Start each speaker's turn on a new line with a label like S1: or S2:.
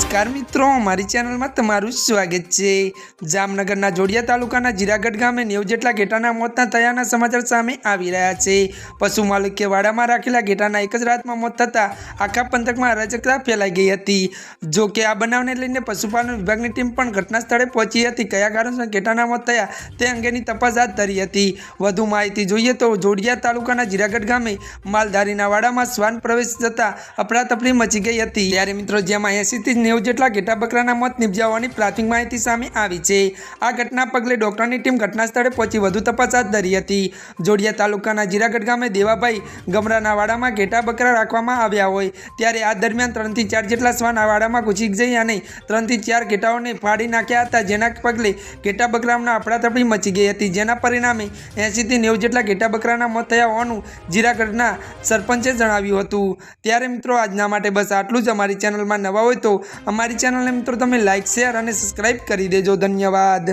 S1: નમસ્કાર મિત્રો, મારી ચેનલમાં તમારું સ્વાગત છે. જામનગરના જોડિયા તાલુકાના જીરાગઢ ગામે નેવ જેટલા ઘેટાના મોતના થયાના સમાચાર સામે આવી રહ્યા છે. પશુ માલિકે વાડામાં રાખેલા ઘેટાના એક જ રાતમાં મોત થતાં આખા પંથકમાં અરાજકતા ફેલાઈ ગઈ હતી. જો કે આ બનાવને લઈને પશુપાલન વિભાગની ટીમ પણ ઘટના સ્થળે પહોંચી હતી. કયા કારણસર ઘેટાના મોત થયા તે અંગેની તપાસ હાથ ધરી હતી. વધુ માહિતી જોઈએ તો જોડિયા તાલુકાના જીરાગઢ ગામે માલધારીના વાડામાં શ્વાન પ્રવેશ જતા અફડાતફડી મચી ગઈ હતી. ત્યારે મિત્રો, જેમાં એંસીથી નેવું જેટલા ઘેટા બકરાના મોત નિપજાવવાની પ્રાથમિક માહિતી સામે આવી છે. આ ઘટના પગલે ડોક્ટરની ટીમ ઘટના સ્થળે પહોંચી વધુ તપાસ હાથ ધરી હતી. જોડિયા તાલુકાના જીરાગઢ ગામે દેવાભાઈ ગમરાના વાડામાં ઘેટા બકરા રાખવામાં આવ્યા હોય ત્યારે આ દરમિયાન ત્રણથી ચાર જેટલા શ્વાન આ વાડામાં ઘૂસી જઈ અને ત્રણથી ચાર ઘેટાઓને ફાડી નાખ્યા હતા, જેના પગલે ઘેટા બકરાના અફડાતફડી મચી ગઈ હતી. જેના પરિણામે એંસીથી નેવું જેટલા ઘેટા બકરાના મોત થયા હોવાનું જીરાગઢના સરપંચે જણાવ્યું હતું. ત્યારે મિત્રો, આજના માટે બસ આટલું જ. અમારી ચેનલમાં નવા હોય તો અમારી ચેનલને મિત્રો તમે લાઇક શેર અને સબસ્ક્રાઈબ કરી દેજો. ધન્યવાદ.